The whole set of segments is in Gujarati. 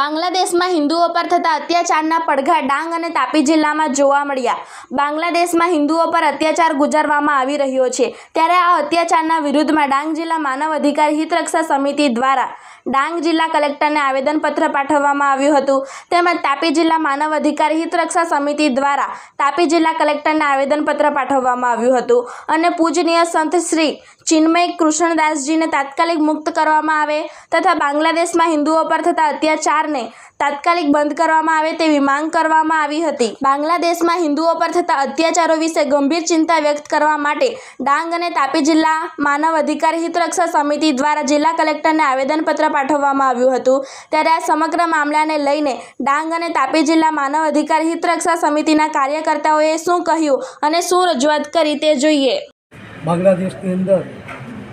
બાંગ્લાદેશમાં હિન્દુઓ પર થતા અત્યાચારના પડઘા ડાંગ અને તાપી જિલ્લામાં જોવા મળ્યા. બાંગ્લાદેશમાં હિન્દુઓ પર અત્યાચાર ગુજારવામાં આવી રહ્યો છે. ત્યારે આ અત્યાચારના વિરુદ્ધમાં ડાંગ જિલ્લા માનવ અધિકાર હિતરક્ષા સમિતિ દ્વારા ડાંગ જિલ્લા કલેક્ટરને આવેદનપત્ર પાઠવવામાં આવ્યું હતું. તેમજ તાપી જિલ્લા માનવ અધિકાર હિતરક્ષા સમિતિ દ્વારા તાપી જિલ્લા કલેક્ટરને આવેદનપત્ર પાઠવવામાં આવ્યું હતું. અને પૂજનીય સંત શ્રી ચિન્મય કૃષ્ણદાસજીને તાત્કાલિક મુક્ત કરવામાં આવે તથા બાંગ્લાદેશમાં હિન્દુઓ પર થતા અત્યાચારને તાત્કાલિક બંધ કરવામાં આવે તેવી માંગ કરવામાં આવી હતી. બાંગ્લાદેશમાં હિન્દુઓ પર થતા અત્યાચારો વિશે ગંભીર ચિંતા વ્યક્ત કરવા માટે ડાંગ અને તાપી જિલ્લા માનવ અધિકાર હિતરક્ષા સમિતિ દ્વારા જિલ્લા કલેક્ટરને આવેદનપત્ર પાઠવવામાં આવ્યું હતું. ત્યારે આ સમગ્ર મામલાને લઈને ડાંગ અને તાપી જિલ્લા માનવ અધિકાર હિતરક્ષા સમિતિના કાર્યકર્તાઓએ શું કહ્યું અને શું રજૂઆત કરી તે જોઈએ. બાંગ્લાદેશની અંદર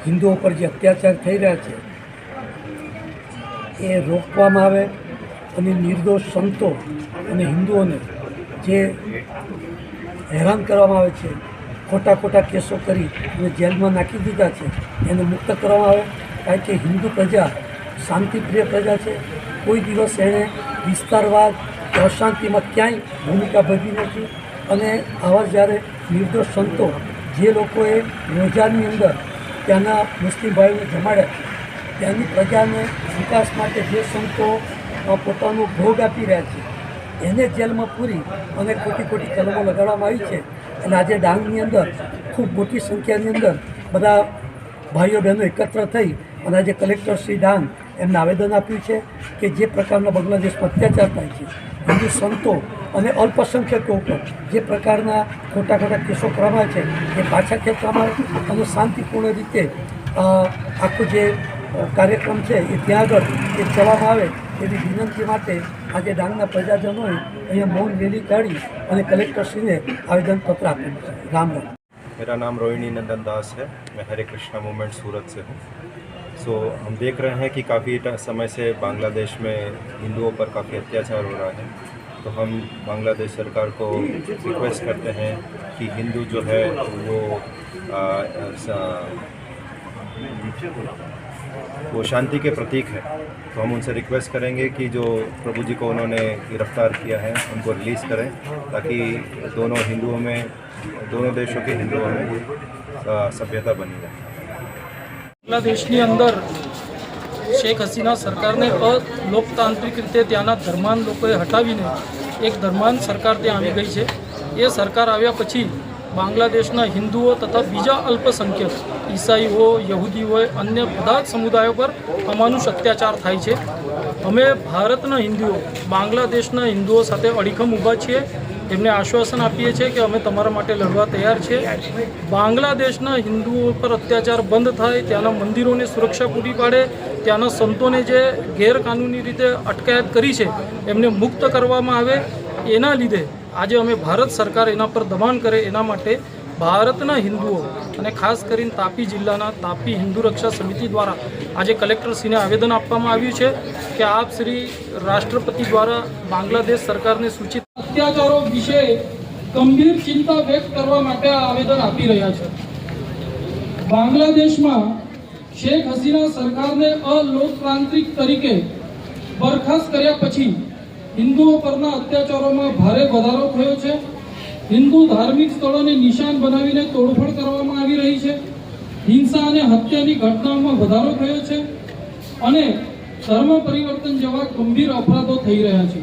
હિન્દુઓ પર જે અત્યાચાર થઈ રહ્યા છે, એ રોકવામાં આવે અને નિર્દોષ સંતો અને હિન્દુઓને જે હેરાન કરવામાં આવે છે, ખોટા ખોટા કેસો કરી અને જેલમાં નાખી દીધા છે, એને મુક્ત કરવામાં આવે. કારણ કે હિન્દુ પ્રજા શાંતિપ્રિય પ્રજા છે. કોઈ દિવસ એણે વિસ્તારવાદ, અશાંતિમાં ક્યાંય ભૂમિકા ભજવી નથી. અને આવા જ્યારે નિર્દોષ સંતો જે લોકોએ રોજાની અંદર ત્યાંના મુસ્લિમ ભાઈઓને જમાડ્યા ત્યાંની પ્રજાને વિકાસ માટે જે સંતો પોતાનો ભોગ આપી રહ્યા છે, એને જેલમાં પૂરી અને ખોટી ખોટી કલમો લગાડવામાં આવી છે. અને આજે ડાંગની અંદર, ખૂબ મોટી સંખ્યાની અંદર બધા ભાઈઓ બહેનો એકત્ર થઈ અને આજે કલેક્ટર શ્રી ડાંગ એમને આવેદન આપ્યું છે કે જે પ્રકારના બાંગ્લાદેશમાં અત્યાચાર થાય છે, હિન્દુ સંતો અને અલ્પસંખ્યકો ઉપર જે પ્રકારના ખોટા ખોટા કેસો કરવામાં છે, એ પાછા ખેંચવામાં અને શાંતિપૂર્ણ રીતે આખું જે કાર્યક્રમ છે એ ત્યાં આગળ એ ચલાવવામાં આવે એવી વિનંતી માટે આજે ડાંગના પ્રજાજનોએ અહીંયા મૌન રેલી કાઢી અને કલેક્ટરશ્રીને આવેદનપત્ર આપ્યું છે. રામ રામ. मेरा नाम रोहिणी नंदन दास है। मैं हरे कृष्णा मूवमेंट सूरत से हूँ। सो so, हम देख रहे हैं कि काफ़ी समय से बांग्लादेश में हिंदुओं पर काफ़ी अत्याचार हो रहा है। तो हम बांग्लादेश सरकार को रिक्वेस्ट करते हैं कि हिंदू जो है वो आ, सा- वो शांति के प्रतीक है तो हम उनसे रिक्वेस्ट करेंगे कि जो प्रभु जी को उन्होंने गिरफ्तार किया है उनको रिलीज़ करें ताकि दोनों हिंदुओं में दोनों देशों के हिंदुओं में अ, सभ्यता बनी रहे બાંગ્લાદેશની અંદર શેખ હસીના સરકારને અલોકતાંત્રિક રીતે ત્યાંના ધર્માન લોકોએ હટાવીને એક ધર્માન સરકાર ત્યાં આવી ગઈ છે એ સરકાર આવ્યા પછી બાંગ્લાદેશના હિન્દુઓ તથા બીજા અલ્પસંખ્યક ઈસાઈઓ હોય યહૂદી હોય અન્ય બધા જ સમુદાયો પર અમાનુષ અત્યાચાર થાય છે. અમે ભારતના હિન્દુઓ, બાંગ્લાદેશના હિન્દુઓ સાથે અડીખમ ઊભા છીએ. એમને આશ્વાસન આપીએ છીએ કે અમે તમારા માટે લડવા તૈયાર છીએ બાંગ્લાદેશના હિન્દુઓ પર અત્યાચાર બંધ થાય, ત્યાંના મંદિરોને સુરક્ષા પૂરી પાડે, ત્યાંના સંતોને જે ગેરકાનૂની રીતે અટકાયત કરી છે, એમને મુક્ત કરવામાં આવે. એના લીધે આજે અમે ભારત સરકાર એના પર દબાણ કરે એના માટે ભારતના હિન્દુઓ અને ખાસ કરીને તાપી જિલ્લાના તાપી હિન્દુ રક્ષા સમિતિ દ્વારા આજે કલેક્ટરશ્રીને આવેદન આપવામાં આવ્યું છે કે આપ શ્રી રાષ્ટ્રપતિ દ્વારા બાંગ્લાદેશ સરકારને સૂચિત અત્યાચારો વિશે ગંભીર ચિંતા વ્યક્ત કરવા માટે આ આવેદન આપી રહ્યા છે. બાંગ્લાદેશમાં શેખ હસીના સરકારને અલોકતાંત્રિક તરીકે બરખાસ્ત કર્યા પછી હિન્દુઓ પરના અત્યાચારોમાં ભારે વધારો થયો છે. હિન્દુ ધાર્મિક સ્થળોને નિશાન બનાવીને તોડફોડ કરવામાં આવી રહી છે. હિંસા અને હત્યાની ઘટનાઓમાં વધારો થયો છે અને ધર્મ પરિવર્તન જેવા ગંભીર અપરાધો થઈ રહ્યા છે.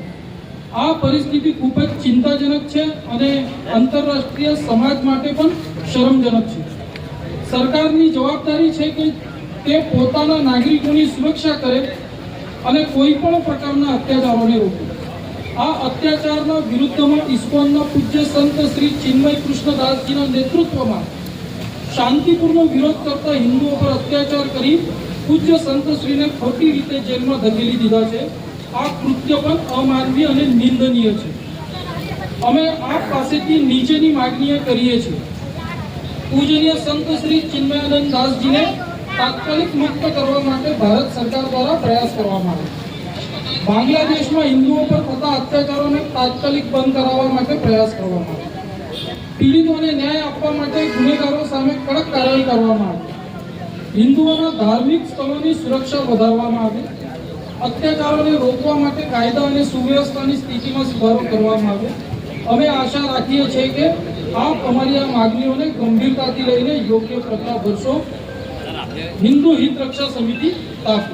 આ પરિસ્થિતિ ખૂબ જ ચિંતાજનક છે અને આંતરરાષ્ટ્રીય સમાજ માટે પણ શરમજનક છે. સરકારની જવાબદારી છે કે તે પોતાના નાગરિકોની સુરક્ષા કરે અને કોઈ પણ પ્રકારના અત્યાચારોને રોકે. આ અત્યાચારના વિરુદ્ધમાં ઇસ્કોનના પૂજ્ય સંત શ્રી ચિન્મય કૃષ્ણદાસજીના નેતૃત્વમાં શાંતિપૂર્ણ વિરોધ કરતા હિન્દુઓ પર અત્યાચાર કરી પૂજ્ય સંતશ્રીને ખોટી રીતે જેલમાં ધકેલી દીધા છે. આ કૃત્ય પણ અમાનવીય અને નિંદનીય છે. અમે આપ પાસેથી નીચેની માગણીઓ કરીએ છીએ. પૂજનીય સંત શ્રી ચિન્મયાનંદ દાસજીને તાત્કાલિક મુક્ત કરવા માટે ભારત સરકાર દ્વારા પ્રયાસ કરવામાં આવે બાંગ્લાદેશમાં હિન્દુઓ પર થતા અત્યાચારોને તાત્કાલિક બંધ કરાવવા માટે પ્રયાસ કરવામાં આવે પીડિતોને ન્યાય આપવા માટે ગુનેગારો સામે કડક કાર્યવાહી કરવામાં આવે. હિન્દુઓના ધાર્મિક સ્થળોની સુરક્ષા વધારવામાં આવે. અત્યાચારોને રોકવા માટે કાયદા અને સુવ્યવસ્થાની સ્થિતિમાં સુધારો કરવામાં આવે અમે આશા રાખીએ છીએ કે આપ અમારી આ માગણીઓને ગંભીરતાથી લઈને યોગ્ય પ્રકાર ભરશો હિન્દુ હિત રક્ષા સમિતિ તાપી